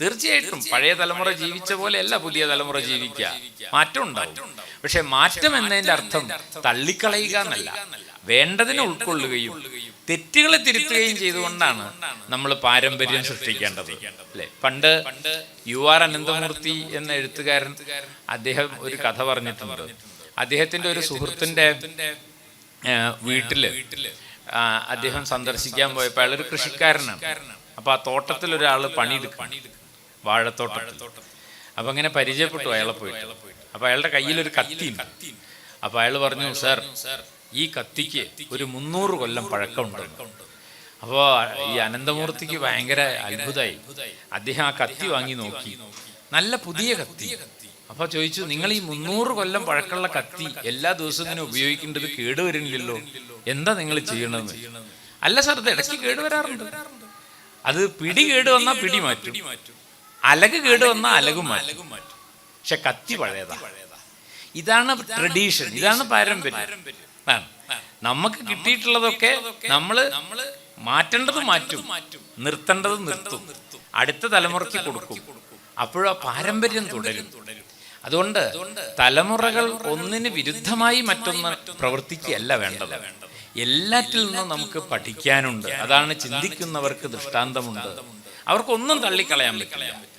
തീർച്ചയായിട്ടും പഴയ തലമുറ ജീവിച്ച പോലെയല്ല പുതിയ തലമുറ ജീവിക്കുക. മാറ്റം ഉണ്ടാവും പക്ഷെ മാറ്റം എന്നതിന്റെ അർത്ഥം തള്ളിക്കളയുക എന്നല്ല. വേണ്ടതിനെ ഉൾക്കൊള്ളുകയും തെറ്റുകളെ തിരുത്തുകയും ചെയ്തുകൊണ്ടാണ് നമ്മൾ പാരമ്പര്യം സൃഷ്ടിക്കേണ്ടത്. അല്ലെ? പണ്ട് യു ആർ അനന്തമൂർത്തി എന്ന എഴുത്തുകാരൻ അദ്ദേഹം ഒരു കഥ പറഞ്ഞിട്ടുണ്ട്. അദ്ദേഹത്തിന്റെ ഒരു സുഹൃത്തിന്റെ വീട്ടിൽ അദ്ദേഹം സന്ദർശിക്കാൻ പോയപ്പോൾ അയാൾ ഒരു കൃഷിക്കാരനാണ്. അപ്പൊ ആ തോട്ടത്തിൽ ഒരാൾ പണിയെടുക്കും. വാഴത്തോട്ടത്തിൽ അപ്പൊ അങ്ങനെ പരിചയപ്പെട്ടു അയാളെ പോയിട്ട്. അപ്പൊ അയാളുടെ കയ്യിലൊരു ഒരു കത്തി ഉണ്ട് അപ്പൊ അയാൾ പറഞ്ഞു സർ ഈ കത്തിക്ക് ഒരു മുന്നൂറ് കൊല്ലം പഴക്കമുണ്ട്. അപ്പോൾ ഈ അനന്തമൂർത്തിക്ക് ഭയങ്കര അത്ഭുതമായി അദ്ദേഹം ആ കത്തി വാങ്ങി നോക്കി. നല്ല പുതിയ കത്തി. അപ്പോൾ ചോദിച്ചു നിങ്ങൾ ഈ മുന്നൂറ് കൊല്ലം പഴക്കമുള്ള കത്തി എല്ലാ ദിവസവും ഇങ്ങനെ ഉപയോഗിക്കേണ്ടത് കേടുവരുന്നില്ലല്ലോ എന്താ നിങ്ങൾ ചെയ്യണമെന്ന് അല്ല സാർ ഇത് ഇടയ്ക്ക് കേടുവരാറുണ്ട്. അത് പിടി കേട് വന്നാൽ പിടി മാറ്റും അലക് കേട് വന്നാൽ അലകും മാറ്റും. പക്ഷെ കത്തി പഴയതാ. ഇതാണ് ട്രഡീഷൻ ഇതാണ് പാരമ്പര്യം. നമുക്ക് കിട്ടിയിട്ടുള്ളതൊക്കെ നമ്മൾ മാറ്റേണ്ടത് മാറ്റും. നിർത്തേണ്ടത് നിർത്തും. അടുത്ത തലമുറയ്ക്ക് കൊടുക്കും. അപ്പോഴാ പാരമ്പര്യം തുടരും. അതുകൊണ്ട് തലമുറകൾ ഒന്നിന് വിരുദ്ധമായി മറ്റൊന്ന് പ്രവർത്തിക്കുകയല്ല വേണ്ടത്. എല്ലാറ്റിൽ നിന്നും നമുക്ക് പഠിക്കാനുണ്ട്. അതാണ് ചിന്തിക്കുന്നവർക്ക് ദൃഷ്ടാന്തമുണ്ട്. അവർക്കൊന്നും തള്ളിക്കളയാൻ പറ്റില്ല.